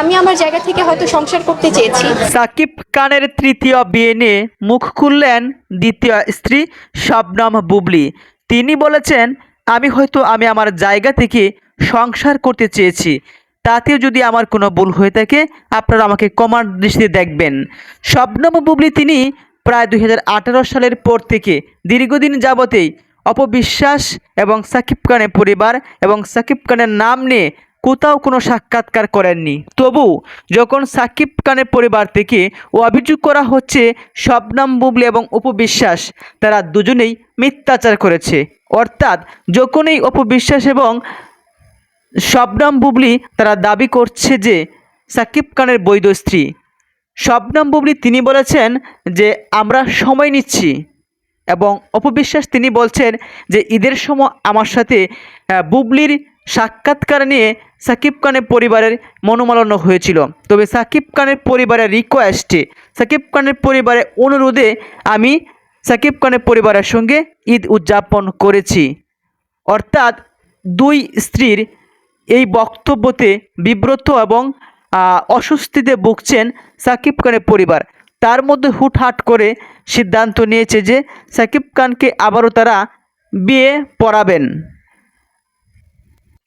আমি আমার জায়গা থেকে হয়তো সংসার করতে চেয়েছি। সাকিব খানের তৃতীয় বিয়ে নিয়ে মুখ খুললেন দ্বিতীয় স্ত্রী শবনম বুবলি। তিনি বলেছেন, আমি হয়তো আমি আমার জায়গা থেকে সংসার করতে চেয়েছি। তাতেও যদি আমার কোনো ভুল হয়ে থাকে, আপনারা আমাকে কমার দৃষ্টিতে দেখবেন। শবনম বুবলি তিনি প্রায় দুই হাজার আঠেরো সালের পর থেকে দীর্ঘদিন যাবতেই অপবিশ্বাস এবং সাকিব খানের পরিবার এবং সাকিব খানের নাম নিয়ে কোথাও কোনো সাক্ষাৎকার করেননি। তবু যখন সাকিব খানের পরিবার থেকে অভিযোগ করা হচ্ছে, শবনাম বুবলি এবং উপবিশ্বাস তারা দুজনেই মিথ্যাচার করেছে। অর্থাৎ যখনই অপবিশ্বাস এবং শবনাম বুবলি তারা দাবি করছে যে সাকিব খানের বৈধ স্ত্রী। শবনাম বুবলি তিনি বলেছেন যে, আমরা সময় নিচ্ছি। এবং অপবিশ্বাস তিনি বলছেন যে, ঈদের সময় আমার সাথে বুবলির সাক্ষাৎকার নিয়ে সাকিব খানের পরিবারের মনোমালন্য হয়েছিল। তবে সাকিব খানের পরিবারের রিকোয়েস্টে সাকিব খানের পরিবারের অনুরোধে আমি সাকিব খানের পরিবারের সঙ্গে ঈদ উদযাপন করেছি। অর্থাৎ দুই স্ত্রীর এই বক্তব্যতে বিব্রত এবং অস্বস্তিতে ভুগছেন সাকিব খানের পরিবার। তার মধ্যে হুটহাট করে সিদ্ধান্ত নিয়েছে যে সাকিব খানকে আবারও তারা বিয়ে পড়াবেন।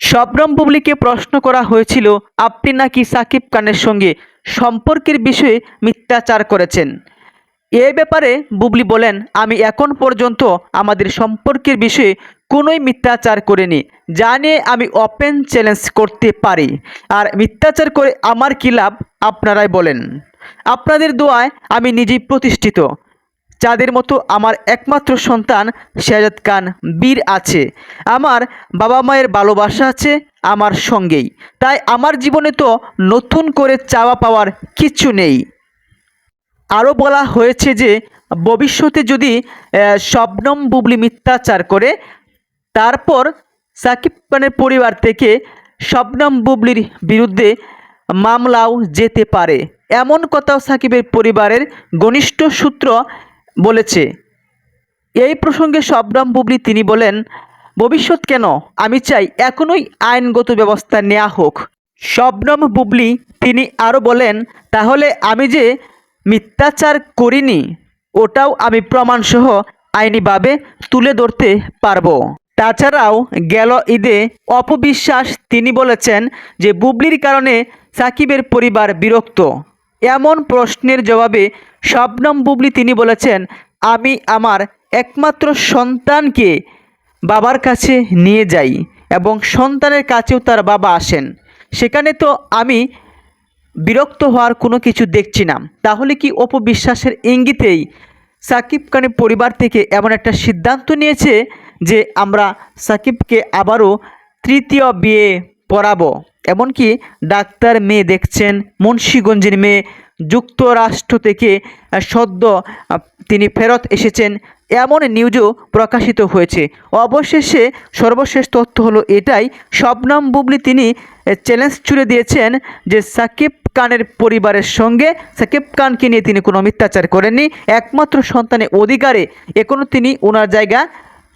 শবনম বুবলিকে প্রশ্ন করা হয়েছিল, আপনি নাকি সাকিব খানের সঙ্গে সম্পর্কের বিষয়ে মিথ্যাচার করেছেন? এ ব্যাপারে বুবলি বলেন, আমি এখন পর্যন্ত আমাদের সম্পর্কের বিষয়ে কোনোই মিথ্যাচার করিনি, যা নিয়ে আমি ওপেন চ্যালেঞ্জ করতে পারি। আর মিথ্যাচার করে আমার কী লাভ? আপনারাই বলেন। আপনাদের দোয়ায় আমি নিজেই প্রতিষ্ঠিত। যাদের মতো আমার একমাত্র সন্তান শেহাজাদ খান বীর আছে। আমার বাবা মায়ের ভালোবাসা আছে আমার সঙ্গেই। তাই আমার জীবনে তো নতুন করে চাওয়া পাওয়ার কিছু নেই। আরও বলা হয়েছে যে, ভবিষ্যতে যদি শবনম বুবলি মিথ্যাচার করে, তারপর সাকিব খানের পরিবার থেকে শবনম বুবলির বিরুদ্ধে মামলাও যেতে পারে। এমন কথাও সাকিবের পরিবারের ঘনিষ্ঠ সূত্র বলেছে। এই প্রসঙ্গে শবনম বুবলি তিনি বলেন, ভবিষ্যৎ কেন? আমি চাই এখনই আইনগত ব্যবস্থা নেওয়া হোক। শবনম বুবলি তিনি আরও বলেন, তাহলে আমি যে মিথ্যাচার করিনি, ওটাও আমি প্রমাণসহ আইনিভাবে তুলে ধরতে পারব। তাছাড়াও গেল ঈদে অপবিশ্বাস তিনি বলেছেন যে, বুবলির কারণে সাকিবের পরিবার বিরক্ত। এমন প্রশ্নের জবাবে শবনম বুবলি তিনি বলেছেন, আমি আমার একমাত্র সন্তানকে বাবার কাছে নিয়ে যাই এবং সন্তানের কাছেও তার বাবা আসেন। সেখানে তো আমি বিরক্ত হওয়ার কোনো কিছু দেখছি না। তাহলে কি অপবিশ্বাসের ইঙ্গিতেই সাকিব খানের পরিবার থেকে এমন একটা সিদ্ধান্ত নিয়েছে যে আমরা সাকিবকে আবারও তৃতীয় বিয়ে পড়াবো এমনকি ডাক্তার মেয়ে দেখছেন, মুন্সীগঞ্জের মেয়ে যুক্তরাষ্ট্র থেকে সদ্য তিনি ফেরত এসেছেন। এমন নিউজও প্রকাশিত হয়েছে। অবশেষে সর্বশেষ তথ্য হলো এটাই। শবনম বুবলি তিনি চ্যালেঞ্জ ছুড়ে দিয়েছেন যে সাকিব খানের পরিবারের সঙ্গে সাকিব খানকে নিয়ে তিনি কোনো মিথ্যাচার করেননি। একমাত্র সন্তানের অধিকারে এখনও তিনি ওনার জায়গা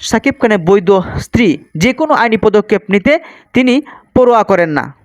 সাকিব খানের বৈধ স্ত্রী। যে কোনো আইনি পদক্ষেপ নিতে তিনি পরোয়া করেন না।